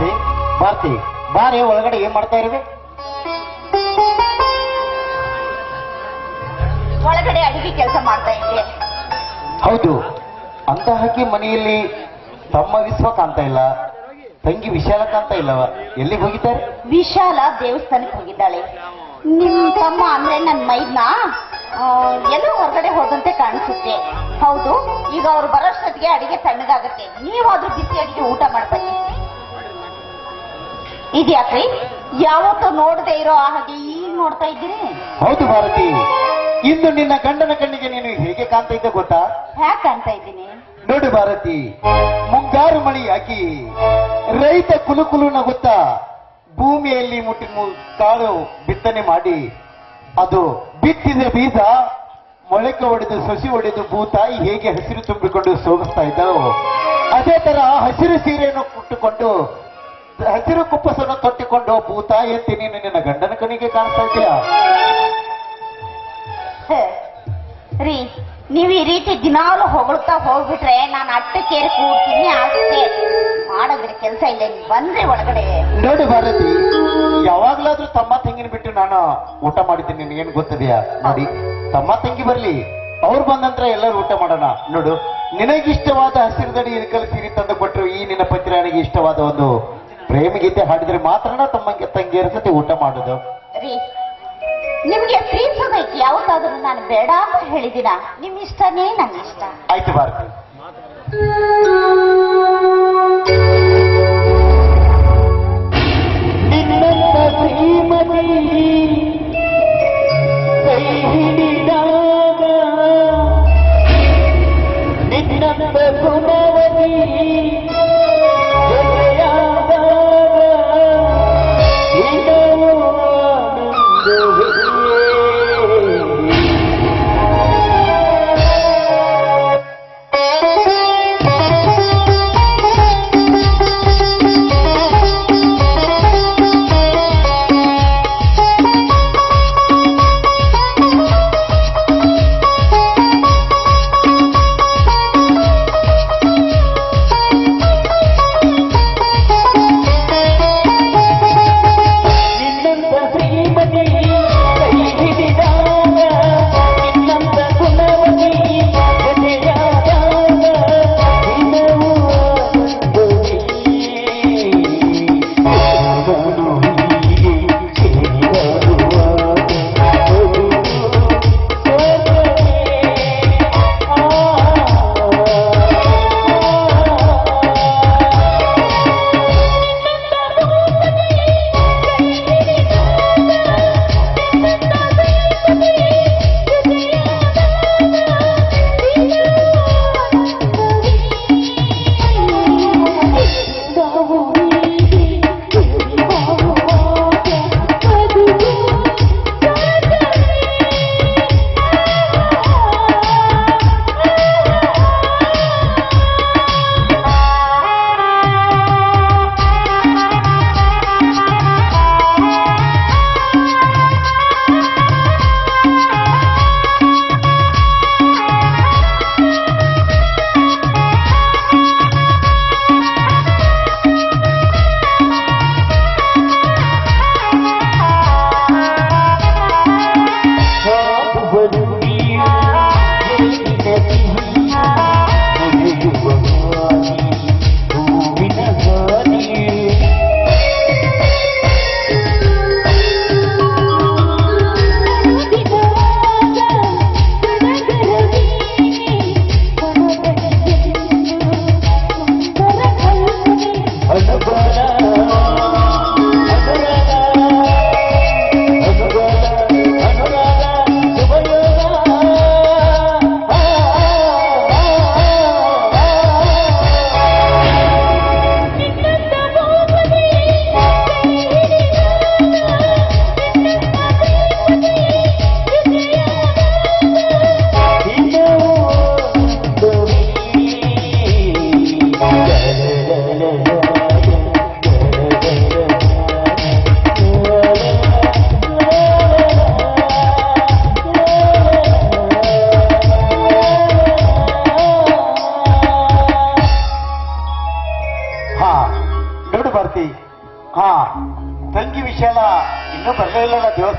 ಭಾರತಿ ಬಾರ್ತಿ ಬಾರಿ ಒಳಗಡೆ ಏನ್ ಮಾಡ್ತಾ ಇರುವೆ ಒಳಗಡೆ ಅಡಿಗೆ ಕೆಲಸ ಮಾಡ್ತಾ ಇದ್ದೆ. ಹೌದು. ಅಂತ ಹಾಕಿ ಮನೆಯಲ್ಲಿ ತಮ್ಮ ವಿಶ್ವ ಕಾಣ್ತಾ ಇಲ್ಲ ತಂಗಿ ವಿಶಾಲ ಕಾಣ್ತಾ ಇಲ್ಲವ? ಎಲ್ಲಿ ಹೋಗಿದ್ದಾರೆ? ವಿಶಾಲ ದೇವಸ್ಥಾನಕ್ಕೆ ಹೋಗಿದ್ದಾಳೆ. ನಿಮ್ ತಮ್ಮ ಅಂದ್ರೆ ನನ್ನ ಮೈದ್ನ? ಎಲ್ಲೋ ಹೊರಗಡೆ ಹೋದಂತೆ ಕಾಣಿಸುತ್ತೆ. ಹೌದು ಈಗ ಅವ್ರು ಬರೋಷ್ಟೊತ್ತಿಗೆ ಅಡಿಗೆ ತಣ್ಣಗಾಗುತ್ತೆ ನೀವಾದ್ರೂ ಬಿಸಿ ಅಡಿಗೆ ಊಟ ಮಾಡ್ಬನ್ನಿ ಇದ್ಯಾಕ್ರಿ? ಯಾವತ್ತೂ ನೋಡದೆ ಇರೋ ಹಾಗೆ ಈಗ ನೋಡ್ತಾ ಇದ್ದೀರಿ? ಹೌದು ಭಾರತಿ. ಇಂದು ನಿನ್ನ ಗಂಡನ ಕಣ್ಣಿಗೆ ನೀನು ಹೇಗೆ ಕಾಣ್ತಾ ಇದ್ದೆ ಗೊತ್ತಾ? ಹ್ಯಾಕ್ ಕಾಣ್ತಾ ಇದ್ದೀನಿ. ನೋಡು ಭಾರತಿ ಮುಂಗಾರು ಹಾಕಿ ರೈತ ಕುಲುಕುಲು ಕುಲು ನಗುತ್ತಾ ಭೂಮಿಯಲ್ಲಿ ಮುಟ್ಟಿ ಕಾಳು ಬಿತ್ತನೆ ಮಾಡಿ ಅದು ಬಿತ್ತಿದ ಬೀಜ ಮೊಳಕೆ ಒಡೆದು ಸಸಿ ಒಡೆದು ಭೂತಾಯಿ ಹೇಗೆ ಹಸಿರು ತುಂಬಿಕೊಂಡು ಸೋಗಿಸ್ತಾ ಇದ್ದಳು ಅದೇ ತರ ಹಸಿರು ಸೀರೆಯನ್ನು ಕುಟ್ಟುಕೊಂಡು ಹಸಿರು ಕುಪ್ಪಸನ್ನು ತೊಟ್ಟಿಕೊಂಡು ಭೂತಾಯಿ ಅಂತ ನೀನು ನಿನ್ನ ಗಂಡನ ಕಣಿಗೆ ಕಾಣ್ತಾ ಇದೆಯಾ ರೀ ನೀವು ಈ ರೀತಿ ದಿನಾಲು ಹೊಗಳ್ತಾ ಹೋಗ್ಬಿಟ್ರೆ ನಾನು ಅಟ್ಟಕ್ಕೇರಿ ಕೂಡ್ತೀನಿ ಅಷ್ಟೇ. ಮಾಡೋದ್ರ ಕೆಲಸ ಇಲ್ಲ ನೀವು ಬಂದ್ರೆ ಒಳಗಡೆ. ನೋಡಿ ಭಾರತಿ ಯಾವಾಗ್ಲಾದ್ರೂ ತಮ್ಮ ತಂಗಿನ ಬಿಟ್ಟು ನಾನು ಊಟ ಮಾಡಿದ್ದೀನಿ ನಿನಗೇನು ಗೊತ್ತಿದೆಯಾ? ನೋಡಿ ತಮ್ಮ ತಂಗಿ ಬರ್ಲಿ ಅವ್ರು ಬಂದ ನಂತರ ಎಲ್ಲರೂ ಊಟ ಮಾಡೋಣ. ನೋಡು ನಿನಗಿಷ್ಟವಾದ ಹಸಿರು ದಡಿ ಇಳಕಲ್ ಸೀರೆ ತಂದು ಕೊಟ್ಟರು ಈ ನಿನ್ನ ಪತ್ರಿಯಾಣಿಗೆ ಇಷ್ಟವಾದ ಒಂದು ಪ್ರೇಮ ಗೀತೆ ಹಾಡಿದ್ರೆ ಮಾತ್ರನ ತಮ್ಮಂಗೆ ತಂಗಿಯರ ಜೊತೆ ಊಟ ಮಾಡೋದು. ರೀ ನಿಮ್ಗೆ ಸಮಯಕ್ಕೆ ಯಾವತ್ತಾದ್ರೂ ನಾನು ಬೇಡ ಅಂತ ಹೇಳಿದಿನ ನಿಮ್ ಇಷ್ಟನೇ ನನ್ನ ಇಷ್ಟ. ಆಯ್ತು ಭಾರತಿ ನಿನ್ನಂತ ಶ್ರೀಮತಿ ಕೈ ಹಿಡಿದಾಗ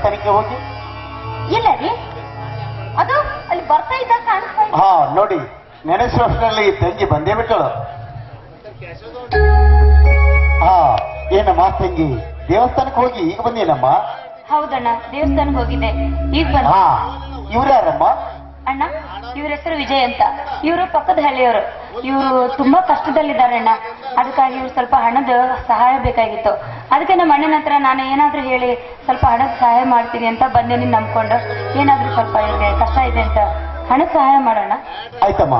ದೇವಸ್ಥಾನಕ್ಕೆ ಹೋಗಿ? ಇಲ್ಲ ರೀ. ಅದು ಅಲ್ಲಿ ಬರ್ತಾ ಇದ್ದ ಕಾಣಿಸ್ತಾ ಹಾ ನೋಡಿ ನೆನೆಸುವಷ್ಟರಲ್ಲಿ ತಂಗಿ ಬಂದೇ ಬಿಟ್ಟಳು ಹಾ ಏನಮ್ಮ ತಂಗಿ? ದೇವಸ್ಥಾನಕ್ಕೆ ಹೋಗಿ ಈಗ ಬಂದೇನಮ್ಮ ಹೌದಣ್ಣ ದೇವಸ್ಥಾನಕ್ಕೆ ಹೋಗಿದ್ದೆ. ಈಗ ಬಂದ. ಹಾ ಇವ್ರ್ಯಾರಮ್ಮ ಅಣ್ಣ ಇವ್ರ ಹೆಸರು ವಿಜಯ್ ಅಂತ. ಇವರು ಪಕ್ಕದ ಹಳ್ಳಿಯವರು. ಇವರು ತುಂಬಾ ಕಷ್ಟದಲ್ಲಿದ್ದಾರೆ ಅಣ್ಣ. ಅದಕ್ಕಾಗಿ ಇವ್ರು ಸ್ವಲ್ಪ ಹಣದ ಸಹಾಯ ಬೇಕಾಗಿತ್ತು. ಅದಕ್ಕೆ ನಮ್ಮ ಅಣ್ಣನ ಹತ್ರ ನಾನು ಏನಾದ್ರೂ ಹೇಳಿ ಸ್ವಲ್ಪ ಹಣದ ಸಹಾಯ ಮಾಡ್ತೀನಿ ಅಂತ ಬಂದೆ ನಿನ್ನ ನಂಬ್ಕೊಂಡು ಏನಾದ್ರೂ ಸ್ವಲ್ಪ ಇವ್ರಿಗೆ ಕಷ್ಟ ಇದೆ ಅಂತ ಹಣದ ಸಹಾಯ ಮಾಡೋಣ? ಆಯ್ತಮ್ಮ.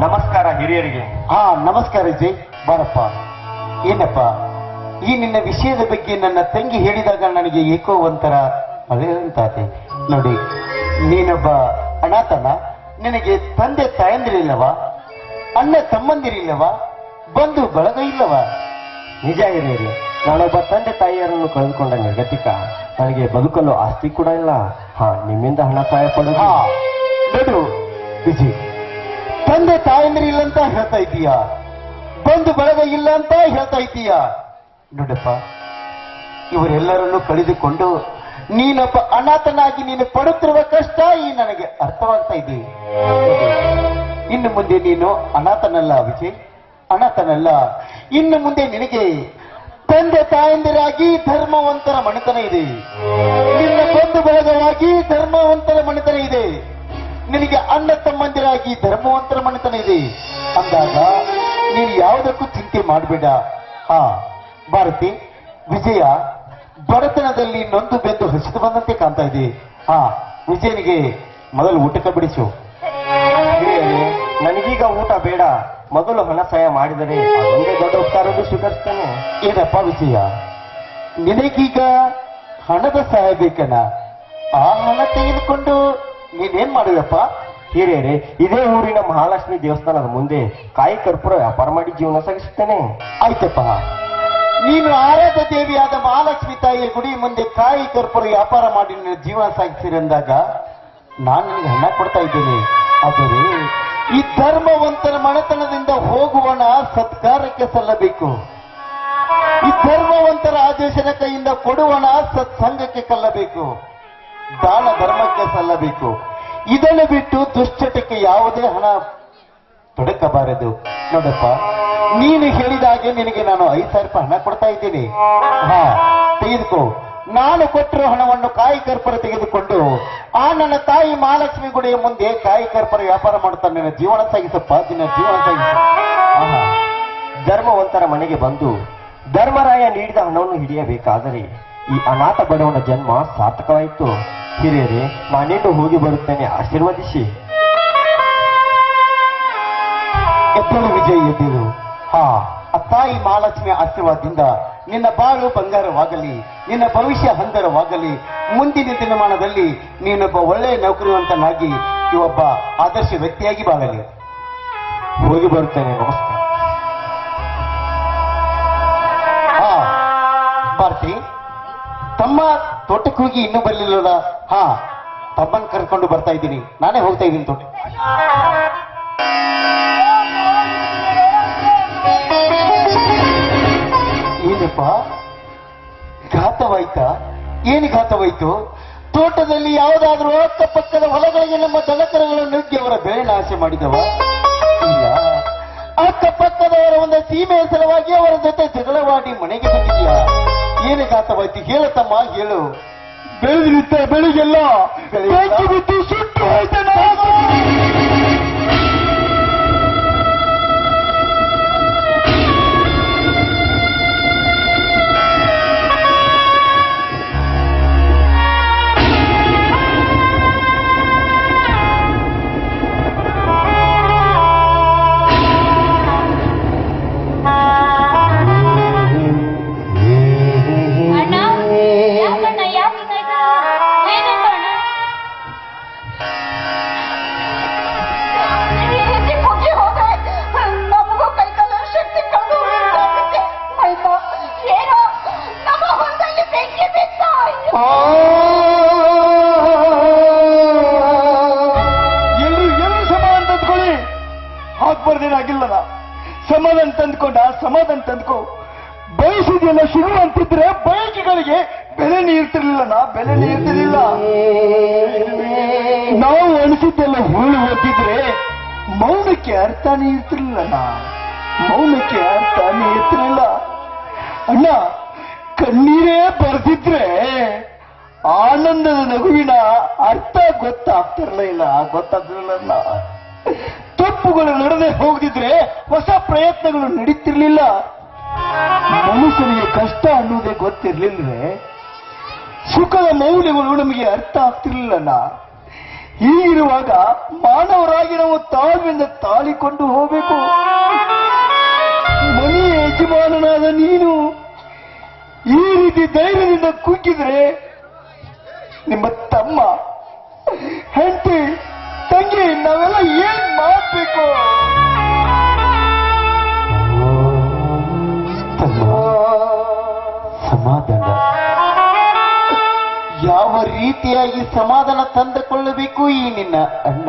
ನಮಸ್ಕಾರ ಹಿರಿಯರಿಗೆ. ಹಾ ನಮಸ್ಕಾರ ವಿಜಯ್. ಬಾರಪ್ಪ. ಏನಪ್ಪ? ಈ ನಿನ್ನ ವಿಷಯದ ಬಗ್ಗೆ ನನ್ನ ತಂಗಿ ಹೇಳಿದಾಗ ನನಗೆ ಏಕೋ ಒಂಥರ ಅದೇಂತಾತೆ ನೋಡಿ ನೀನೊಬ್ಬ ಅನಾಥನ? ನಿನಗೆ ತಂದೆ ತಾಯಂದಿರಿಲ್ಲವಾ? ಅಣ್ಣ ತಮ್ಮಂದಿರಿಲ್ಲವಾ? ಬಂಧು ಬಳಗ ಇಲ್ಲವಾ? ನಿಜ ಇರಲಿ ನಾನೊಬ್ಬ ತಂದೆ ತಾಯಿಯರನ್ನು ಕಳೆದುಕೊಂಡ ನಿರ್ಗತಿಕ ನನಗೆ ಬದುಕಲು ಆಸ್ತಿ ಕೂಡ ಇಲ್ಲ. ಹಾ ನಿಮ್ಮಿಂದ ಹಣ ಸಹಾಯ ಪಡೋದು. ನೋಡು ವಿಜಯ್ ತಂದೆ ತಾಯಂದಿರಿಲ್ಲ ಅಂತ ಹೇಳ್ತಾ ಇದೀಯ ಬಂಧು ಬಳಗ ಇಲ್ಲ ಅಂತ ಹೇಳ್ತಾ ಇದೀಯ ನೋಡಪ್ಪ ಇವರೆಲ್ಲರನ್ನು ಕಳೆದುಕೊಂಡು ನೀನೊಬ್ಬ ಅನಾಥನಾಗಿ ನೀನು ಪಡುತ್ತಿರುವ ಕಷ್ಟ ಈ ನನಗೆ ಅರ್ಥವಾಗ್ತಾ ಇದೆ. ಇನ್ನು ಮುಂದೆ ನೀನು ಅನಾಥನಲ್ಲ ವಿಜಯ್ ಅನಾಥನಲ್ಲ. ಇನ್ನು ಮುಂದೆ ನಿನಗೆ ತಂದೆ ತಾಯಂದಿರಾಗಿ ಧರ್ಮವಂತರ ಮನೆತನ ಇದೆ. ನಿನ್ನ ಬಂಧು ಬಳಗವಾಗಿ ಧರ್ಮವಂತರ ಮನೆತನ ಇದೆ. ನಿನಗೆ ಅಣ್ಣ ತಮ್ಮಂದಿರಾಗಿ ಧರ್ಮವಂತರ ಮನೆತನ ಇದೆ. ಅಂದಾಗ ನೀನು ಯಾವುದಕ್ಕೂ ಚಿಂತೆ ಮಾಡಬೇಡ. ಹಾ, ಭಾರತಿ, ವಿಜಯ ಬಡತನದಲ್ಲಿ ನೊಂದು ಬೆಂದು ಹಸಿದು ಬಂದಂತೆ ಕಾಣ್ತಾ ಇದೆ. ಹಾ ವಿಜಯನಿಗೆ ಮೊದಲು ಊಟಕ್ಕೆ ಬಿಡಿಸು. ನನಗೀಗ ಊಟ ಬೇಡ. ಮೊದಲು ಹಣ ಸಹಾಯ ಮಾಡಿದರೆ ಅದೊಂದೇ ದೊಡ್ಡ ಉಪಕಾರವನ್ನು ಸ್ವೀಕರಿಸ್ತೇನೆ ಏನಪ್ಪ ವಿಜಯ, ನಿನಗೀಗ ಹಣದ ಸಹಾಯ ಬೇಕನ ಆ ಹಣ ತೆಗೆದುಕೊಂಡು ನೀನೇನ್ ಮಾಡುವಪ್ಪ? ಹಿರಿಯರೇ, ಇದೇ ಊರಿನ ಮಹಾಲಕ್ಷ್ಮಿ ದೇವಸ್ಥಾನದ ಮುಂದೆ ಕಾಯಿ ಕರ್ಪೂರ ವ್ಯಾಪಾರ ಮಾಡಿ ಜೀವನ ಸಾಗಿಸುತ್ತೇನೆ. ಆಯ್ತಪ್ಪ. ನೀನು ಆರಾಧ್ಯ ದೇವಿಯಾದ ಮಹಾಲಕ್ಷ್ಮಿ ತಾಯಿಯ ಗುಡಿ ಮುಂದೆ ಕಾಯಿ ಕರ್ಪೂರ ವ್ಯಾಪಾರ ಮಾಡಿ ನಿನ್ನ ಜೀವನ ಸಾಗಿಸಿರಂದಾಗ ನಾನು ನಿನಗೆ ಹಣ ಕೊಡ್ತಾ ಇದ್ದೇನೆ. ಆದರೆ ಈ ಧರ್ಮವಂತರ ಮನೆತನದಿಂದ ಹೋಗುವಣ ಸತ್ಕಾರಕ್ಕೆ ಸಲ್ಲಬೇಕು. ಈ ಧರ್ಮವಂತರ ಆದೇಶದ ಕೈಯಿಂದ ಕೊಡುವಣ ಸತ್ಸಂಗಕ್ಕೆ ಕಲ್ಲಬೇಕು. ದಾನ ಧರ್ಮಕ್ಕೆ ಸಲ್ಲಬೇಕು. ಇದನ್ನು ಬಿಟ್ಟು ದುಶ್ಚಟಕ್ಕೆ ಯಾವುದೇ ಹಣ ತೊಡಕಬಾರದು. ನೋಡಪ್ಪ ನೀನು ಹೇಳಿದ ಹಾಗೆ ನಿನಗೆ ನಾನು ಐದು ಸಾವಿರ ರೂಪಾಯಿ ಹಣ ಕೊಡ್ತಾ ಇದ್ದೀನಿ. ಹಾ, ತೆಗೆದುಕೋ. ನಾನು ಕೊಟ್ಟಿರೋ ಹಣವನ್ನು ಕಾಯಿ ಕರ್ಪರ ತೆಗೆದುಕೊಂಡು, ಆ ನನ್ನ ತಾಯಿ ಮಹಾಲಕ್ಷ್ಮಿ ಗುಡಿಯ ಮುಂದೆ ಕಾಯಿ ಕರ್ಪರ ವ್ಯಾಪಾರ ಮಾಡುತ್ತಾ ನನ್ನ ಜೀವನ ಸಾಗಿಸಪ್ಪ, ನಿನ್ನ ಜೀವನ ಸಾಗಿಸ ಧರ್ಮವಂತರ ಮನೆಗೆ ಬಂದು ಧರ್ಮರಾಯ ನೀಡಿದ ಹಣವನ್ನು ಹಿಡಿಯಬೇಕಾದರೆ ಈ ಅನಾಥ ಬಡವನ ಜನ್ಮ ಸಾರ್ಥಕವಾಯಿತು. ಹಿರಿಯರೇ ನಾನಿನ್ನು ಹೋಗಿ ಬರುತ್ತೇನೆ. ಆಶೀರ್ವದಿಸಿ. ಎದ್ದಳು ವಿಜಯ್ ಎದ್ದಳು ಹಾ ತಾಯಿ ಮಹಾಲಕ್ಷ್ಮಿ ಆಶೀರ್ವಾದದಿಂದ ನಿನ್ನ ಬಾಳು ಬಂಗಾರವಾಗಲಿ, ನಿನ್ನ ಭವಿಷ್ಯ ಹಂದರವಾಗಲಿ, ಮುಂದಿನ ದಿನಮಾನದಲ್ಲಿ ನೀನೊಬ್ಬ ಒಳ್ಳೆಯ ನೌಕರಿವಂತನಾಗಿ ಇವೊಬ್ಬ ಆದರ್ಶ ವ್ಯಕ್ತಿಯಾಗಿ ಬಾಳಲಿ. ಹೋಗಿ ಬರುತ್ತೇನೆ, ನಮಸ್ಕಾರ. ಹಾ ಭಾರತಿ, ತಮ್ಮ ತೋಟಕ್ಕೆ ಹೋಗಿ ಇನ್ನೂ ಬರಲಿಲ್ಲಲ್ಲ? ಹಾ, ತಮ್ಮನ್ ಕರ್ಕೊಂಡು ಬರ್ತಾ ಇದ್ದೀನಿ. ನಾನೇ ಹೋಗ್ತಾ ಇದ್ದೀನಿ ತೋಟ ಏನಪ್ಪ ಘಾತವಾಯ್ತಾ? ಏನು ಘಾತವಾಯ್ತು? ತೋಟದಲ್ಲಿ ಯಾವುದಾದ್ರೂ ಅಕ್ಕಪಕ್ಕದ ಹೊಲಗಳಿಗೆ ನಮ್ಮ ದನಕರಗಳನ್ನು ನುಗ್ಗಿ ಅವರ ಬೆಳೆ ನಾಶ ಮಾಡಿದವ? ಇಲ್ಲ. ಅಕ್ಕಪಕ್ಕದವರ ಒಂದು ಸೀಮೆಯ ಸಲುವಾಗಿ ಅವರ ಜೊತೆ ಜಗಳವಾಡಿ ಮನೆಗೆ ಬಂದಿದ್ಯಾ? ಏನು ಘಾತವಾಯ್ತು? ಹೇಳು ತಮ್ಮ ಹೇಳು. ಬೆಳೆದಿರುತ್ತೆ ಬೆಳಿಗ್ಗೆಲ್ಲ ಸುಟ್ಟು ಹೋಯ್ತು ಸಮಾಧಾನ ತಂದ್ಕೊಂಡ ಸಮಾಧಾನ ತಂದ್ಕೊ. ಬಯಸಿದೆಲ್ಲ ಶುರು ಅಂತಿದ್ರೆ ಬಯಕೆಗಳಿಗೆ ಬೆಲೆ ನೀಡ್ತಿರ್ಲಿಲ್ಲ ನಾ ಬೆಲೆ ನೀಡ್ತಿರ್ಲಿಲ್ಲ ನಾವು ಅನಿಸಿದ್ದೆಲ್ಲ ಹೂಳು ಹೊತ್ತಿದ್ರೆ ಮೌನಕ್ಕೆ ಅರ್ಥನೇ ಇರ್ತಿರ್ಲಿಲ್ಲ ನಾ ಮೌನಕ್ಕೆ ಅರ್ಥನೇ ಇರ್ತಿರ್ಲಿಲ್ಲ ಅಣ್ಣ, ಕಣ್ಣೀರೇ ಬರ್ದಿದ್ರೆ ಆನಂದದ ನಗುವಿನ ಅರ್ಥ ಗೊತ್ತಾಗ್ತಿರ್ಲಿಲ್ಲ ಗೊತ್ತಾಗ್ತಿರ್ಲಿಲ್ಲ. ತಪ್ಪುಗಳು ನಡೆದೆ ಹೋಗದಿದ್ರೆ ಹೊಸ ಪ್ರಯತ್ನಗಳು ನಡೀತಿರ್ಲಿಲ್ಲ. ಮನುಷ್ಯನಿಗೆ ಕಷ್ಟ ಅನ್ನೋದೇ ಗೊತ್ತಿರ್ಲಿಲ್ವೇ? ಸುಖದ ಮೌಲ್ಯಗಳು ನಮಗೆ ಅರ್ಥ ಆಗ್ತಿರ್ಲಿಲ್ಲ ಹೀಗಿರುವಾಗ ಮಾನವರಾಗಿ ನಾವು ತಾಳ್ಮೆಯಿಂದ ತಾಳಿಕೊಂಡು ಹೋಗಬೇಕು. ಮನೆಯ ಯಜಮಾನನಾದ ನೀನು ಈ ರೀತಿ ಧೈರ್ಯದಿಂದ ಕುಗ್ಗಿದ್ರೆ ನಿಮ್ಮ ತಮ್ಮ ಹೆಂಡತಿ ತಂಗಿ ನಾವೆಲ್ಲ ಏನ್ ಮಾಡಬೇಕು? ಸಮಾಧಾನ. ಯಾವ ರೀತಿಯಾಗಿ ಸಮಾಧಾನ ತಂದುಕೊಳ್ಳಬೇಕು ಈ ನಿನ್ನ ಅಣ್ಣ?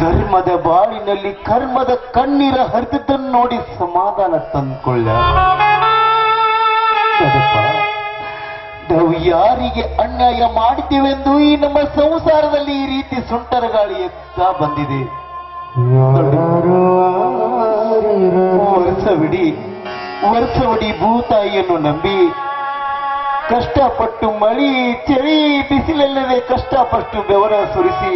ಧರ್ಮದ ಬಾಳಿನಲ್ಲಿ ಕರ್ಮದ ಕಣ್ಣೀರ ಹರಿದದ್ದನ್ನು ನೋಡಿ ಸಮಾಧಾನ ತಂದುಕೊಳ್ಳ. ನಾವು ಯಾರಿಗೆ ಅನ್ಯಾಯ ಮಾಡಿದ್ದೇವೆಂದು ಈ ನಮ್ಮ ಸಂಸಾರದಲ್ಲಿ ಈ ರೀತಿ ಸುಂಟರ ಗಾಳಿ ಎತ್ತ ಬಂದಿದೆ. ವರ್ಷವಿಡೀ ವರ್ಷವಿಡೀ ಭೂತಾಯಿಯನ್ನು ನಂಬಿ ಕಷ್ಟಪಟ್ಟು ಮಳಿ ಚಳಿ ಬಿಸಿಲಲ್ಲದೆ ಕಷ್ಟಪಟ್ಟು ಬೆವರ ಸುರಿಸಿ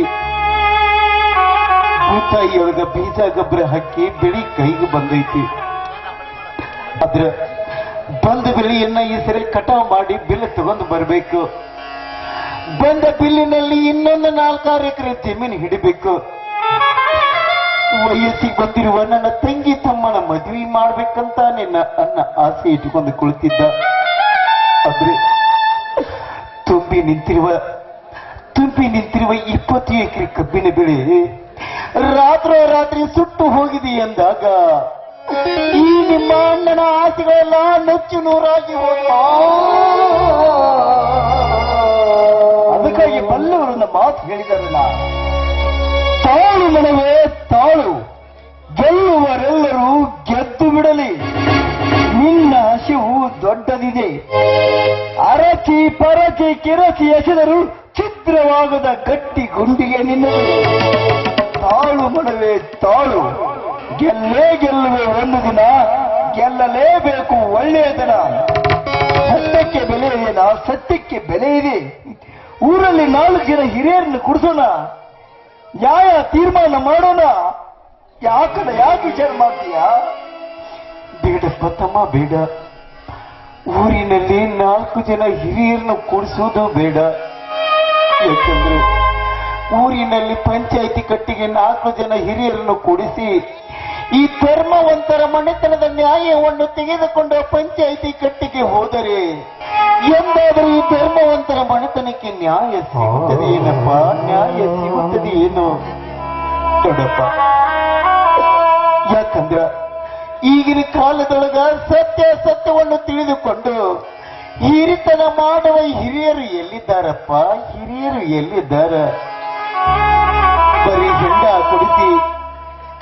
ಭೂತಾಯಿಯೊಳಗ ಬೀಜ ಗೊಬ್ಬರ ಹಾಕಿ ಬೆಳಿ ಕೈಗೆ ಬಂದೈತಿ. ಅದ್ರ ಬಂದ ಬಿಲ್ಲಿಯನ್ನ ಈ ಸರಿ ಕಟಾವ್ ಮಾಡಿ ಬಿಲ್ ತಗೊಂಡು ಬರಬೇಕು. ಬಂದ ಬಿಲ್ಲಿನಲ್ಲಿ ಇನ್ನೊಂದು ನಾಲ್ಕಾರು ಎಕರೆ ಜಮೀನು ಹಿಡಿಬೇಕು. ವಯಸ್ಸಿಗೆ ಬಂದಿರುವ ನನ್ನ ತಂಗಿ ತಮ್ಮನ ಮದುವೆ ಮಾಡ್ಬೇಕಂತ ನಿನ್ನ ಅನ್ನ ಆಸೆ ಇಟ್ಟುಕೊಂಡು ಕುಳಿತಿದ್ದ. ಆದ್ರೆ ತುಂಬಿ ನಿಂತಿರುವ ತುಂಬಿ ನಿಂತಿರುವ ಇಪ್ಪತ್ತು ಎಕರೆ ಕಬ್ಬಿನ ಬೆಳೆ ರಾತ್ರೋ ರಾತ್ರಿ ಸುಟ್ಟು ಹೋಗಿದೆ ಎಂದಾಗ ಈ ನಿಮ್ಮ ಆಸೆಗಳೆಲ್ಲ ನುಚ್ಚು ನೂರಾಗಿ ಅದಕ್ಕಾಗಿ ಬಲ್ಲವರನ್ನ ಮಾತು ಹೇಳಿದಾರಲ್ಲ ತಾಳು ಮನವೇ ತಾಳು, ಗೆಲ್ಲುವರೆಲ್ಲರೂ ಗೆದ್ದು ಬಿಡಲಿ. ನಿನ್ನ ಹಸಿವು ದೊಡ್ಡದಿದೆ. ಅರಚಿ ಪರಚಿ ಕಿರಚಿ ಎಸೆದರು ಛಿದ್ರವಾಗದ ಗಟ್ಟಿ ಗುಂಡಿಗೆ ನಿನ್ನದು. ತಾಳು ಮನವೇ ತಾಳು, ಗೆಲ್ಲೇ ಗೆಲ್ಲುವೆ ಒಂದು ದಿನ. ಗೆಲ್ಲಲೇಬೇಕು ಒಳ್ಳೆಯದನ ಸತ್ಯಕ್ಕೆ ಬೆಲೆ ಇದೆನಾ ಸತ್ಯಕ್ಕೆ ಬೆಲೆ ಇದೆ. ಊರಲ್ಲಿ ನಾಲ್ಕು ಜನ ಹಿರಿಯರನ್ನು ಕುಡಿಸೋಣ. ನ್ಯಾಯ ತೀರ್ಮಾನ ಮಾಡೋಣ. ಯಾಕಲ್ಲ ಯಾಕೆ ವಿಚಾರ ಮಾಡ್ತೀಯಾ? ಬೇಡ ಬೇಡ. ಊರಿನಲ್ಲಿ ನಾಲ್ಕು ಜನ ಹಿರಿಯರನ್ನು ಕೊಡಿಸೋದು ಬೇಡ. ಯಾಕಂದ್ರೆ ಊರಿನಲ್ಲಿ ಪಂಚಾಯಿತಿ ಕಟ್ಟಿಗೆ ನಾಲ್ಕು ಜನ ಹಿರಿಯರನ್ನು ಕೊಡಿಸಿ ಈ ಧರ್ಮವಂತರ ಮನೆತನದ ನ್ಯಾಯವನ್ನು ತೆಗೆದುಕೊಂಡು ಪಂಚಾಯಿತಿ ಕಟ್ಟಿಗೆ ಹೋದರೆ ಎಂದಾದರೂ ಈ ಧರ್ಮವಂತರ ಮನೆತನಕ್ಕೆ ನ್ಯಾಯ ಸಿಗುತ್ತದೆ ಏನಪ್ಪ ನ್ಯಾಯ ಸಿಗುತ್ತದೆ ಏನು ದೊಡ್ಡಪ್ಪ ಯಾಕಂದ್ರ ಈಗಿನ ಕಾಲದೊಳಗ ಸತ್ಯ ಸತ್ಯವನ್ನು ತಿಳಿದುಕೊಂಡು ಹಿರಿತನ ಮಾಡುವ ಹಿರಿಯರು ಎಲ್ಲಿದ್ದಾರಪ್ಪ? ಹಿರಿಯರು ಎಲ್ಲಿದ್ದಾರ? ಬರೀ ಹೆಂಡ ಕುಡಿಸಿ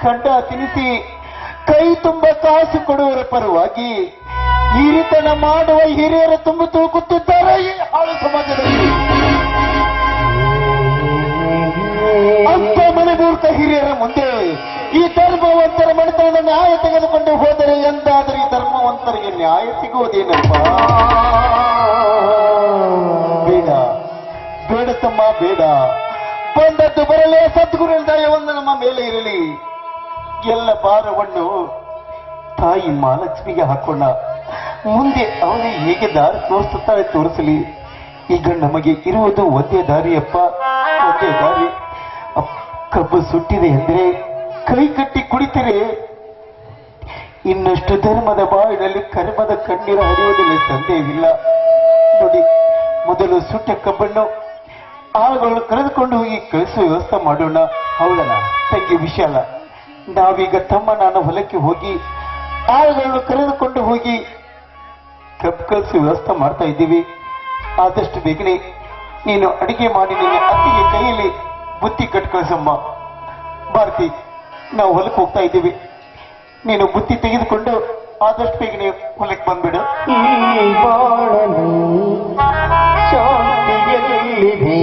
ಖಂಡ ತಿನ್ನಿಸಿ ಕೈ ತುಂಬ ಕಾಸು ಕೊಡುವರ ಪರವಾಗಿ ಹಿರಿತನ ಮಾಡುವ ಹಿರಿಯರು ತುಂಬ ತೂಕುತ್ತಿದ್ದಾರೆ ಈ ಹಾಳು ಸಮಾಜದಲ್ಲಿ. ಅಂತ ಮನೆಗೂರ್ತ ಹಿರಿಯರ ಮುಂದೆ ಈ ಧರ್ಮವಂತರ ಮನೆತನದ ನ್ಯಾಯ ತೆಗೆದುಕೊಂಡು ಹೋದರೆ ಎಂದಾದರೆ ಈ ಧರ್ಮವಂತರಿಗೆ ನ್ಯಾಯ ಸಿಗುವುದೇನಪ್ಪ? ಬೇಡ. ಬೇಡ ತಮ್ಮ, ಬೇಡ. ಬಂದದ್ದು ಬರಲೇ ಸದ್ಗುರು ದಯವನ್ನು ನಮ್ಮ ಮೇಲೆ ಇರಲಿ. ಎಲ್ಲ ಭಾರವನ್ನು ತಾಯಿ ಮಹಾಲಕ್ಷ್ಮಿಗೆ ಹಾಕೋಣ. ಮುಂದೆ ಅವನೇ ಹೇಗೆ ದಾರಿ ತೋರಿಸುತ್ತಾಳೆ ತೋರಿಸಲಿ. ಈಗ ನಮಗೆ ಇರುವುದು ಒಂದೇ ದಾರಿಯಪ್ಪ, ಒಂದೇ ದಾರಿ. ಕಬ್ಬು ಸುಟ್ಟಿದೆ ಎಂದ್ರೆ ಕೈ ಕಟ್ಟಿ ಕುಡಿತರೆ. ಇನ್ನಷ್ಟು ಧರ್ಮದ ಬಾವಿನಲ್ಲಿ ಕರ್ಮದ ಕಣ್ಣೀರು ಹರಿಯುವುದರಲ್ಲಿ ಸಂದೇಹವಿಲ್ಲ ನೋಡಿ, ಮೊದಲು ಸುಟ್ಟ ಕಬ್ಬನ್ನು ಆಳುಗಳನ್ನು ಕರೆದುಕೊಂಡು ಹೋಗಿ ಕಳಿಸುವ ವ್ಯವಸ್ಥೆ ಮಾಡೋಣ. ಹೌದಲ್ಲ ತಂಗಿ ವಿಶಾಲ. ನಾವೀಗ ತಮ್ಮ ನಾನು ಹೊಲಕ್ಕೆ ಹೋಗಿ ಆಳುಗಳನ್ನು ಕರೆದುಕೊಂಡು ಹೋಗಿ ಕಪ್ ಕಲಸಿ ವ್ಯವಸ್ಥೆ ಮಾಡ್ತಾ ಇದ್ದೀವಿ. ಆದಷ್ಟು ಬೇಗನೆ ನೀನು ಅಡಿಗೆ ಮಾಡಿ ನಿನ್ನ ಅತ್ತಿಗೆ ಕೈಯಲ್ಲಿ ಬುತ್ತಿ ಕಟ್ ಕಳಿಸಮ್ಮ. ಭಾರತಿ, ನಾವು ಹೊಲಕ್ಕೆ ಹೋಗ್ತಾ ಇದ್ದೀವಿ. ನೀನು ಬುತ್ತಿ ತೆಗೆದುಕೊಂಡು ಆದಷ್ಟು ಬೇಗನೆ ಹೊಲಕ್ಕೆ ಬಂದ್ಬಿಡು. ಶಾಂತಿಯಲ್ಲಿದೆ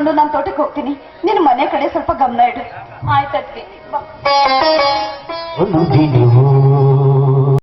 ಮುಗಿಸ್ಕೊಂಡು ನಾನು ತೋಟಕ್ಕೆ ಹೋಗ್ತೀನಿ. ನಿನ್ನ ಮನೆ ಕಡೆ ಸ್ವಲ್ಪ ಗಮನ ಇಡು. ಆಯ್ತು